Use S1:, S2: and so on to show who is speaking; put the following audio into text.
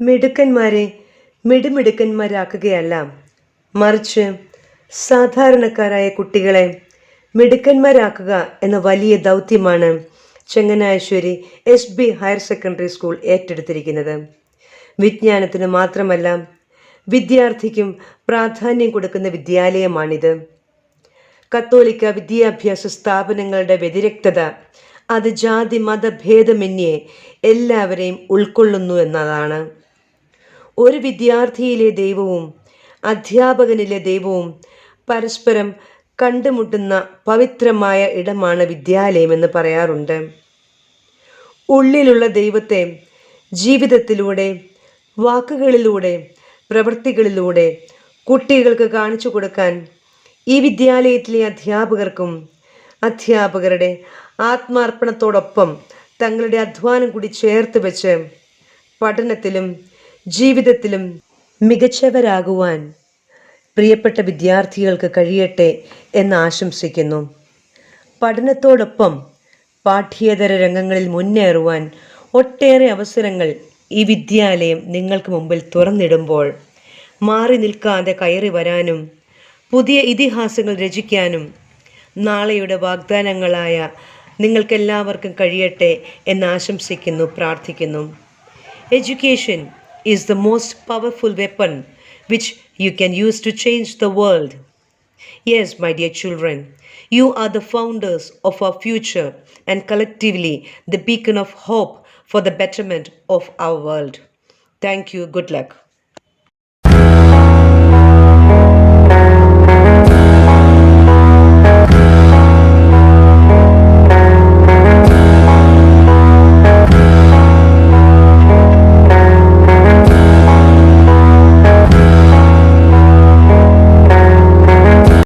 S1: മിടുക്കന്മാരെ മിടുമിടുക്കന്മാരാക്കുകയല്ല. മറിച്ച് സാധാരണക്കാരായ കുട്ടികളെ മിടുക്കന്മാരാക്കുക എന്ന വലിയ ദൗത്യമാണ് Changanassery S B higher secondary school ഏറ്റെടുത്തിരിക്കുന്നത്. വിജ്ഞാനത്തിന് മാത്രമല്ല വിദ്യാർത്ഥിക്കും പ്രാധാന്യം കൊടുക്കുന്ന വിദ്യാലയമാണിത്. കത്തോലിക്ക വിദ്യാഭ്യാസ സ്ഥാപനങ്ങളുടെ വ്യതിരക്തത അത് ജാതി മതഭേദമന്യേ എല്ലാവരെയും ഉൾക്കൊള്ളുന്നു എന്നതാണ്. ഒരു വിദ്യാർത്ഥിയിലെ ദൈവവും അധ്യാപകനിലെ ദൈവവും പരസ്പരം കണ്ടുമുട്ടുന്ന പവിത്രമായ ഇടമാണ് വിദ്യാലയമെന്ന് പറയാറുണ്ട്. ഉള്ളിലുള്ള ദൈവത്തെ ജീവിതത്തിലൂടെ വാക്കുകളിലൂടെ പ്രവൃത്തികളിലൂടെ കുട്ടികൾക്ക് കാണിച്ചു കൊടുക്കാൻ ഈ വിദ്യാലയത്തിലെ അധ്യാപകർക്കും അധ്യാപകരുടെ ആത്മാർപ്പണത്തോടൊപ്പം തങ്ങളുടെ അധ്വാനം കൂടി ചേർത്ത് വെച്ച് പഠനത്തിലും ജീവിതത്തിലും മികച്ചവരാകുവാൻ പ്രിയപ്പെട്ട വിദ്യാർത്ഥികൾക്ക് കഴിയട്ടെ എന്ന് ആശംസിക്കുന്നു. പഠനത്തോടൊപ്പം പാഠ്യേതര രംഗങ്ങളിൽ മുന്നേറുവാൻ ഒട്ടേറെ അവസരങ്ങൾ ഈ വിദ്യാലയം നിങ്ങൾക്ക് മുമ്പിൽ തുറന്നിടുമ്പോൾ മാറി നിൽക്കാതെ കയറി വരാനും പുതിയ ഇതിഹാസങ്ങൾ രചിക്കാനും നാളെയുടെ വാഗ്ദാനങ്ങളായ നിങ്ങൾക്കെല്ലാവർക്കും കഴിയട്ടെ എന്ന് ആശംസിക്കുന്നു പ്രാർത്ഥിക്കുന്നു. Education is the most powerful weapon which you can use to change the world. Yes, my dear children, you are the founders of our future and collectively the beacon of hope for the betterment of our world. Thank you. Good luck.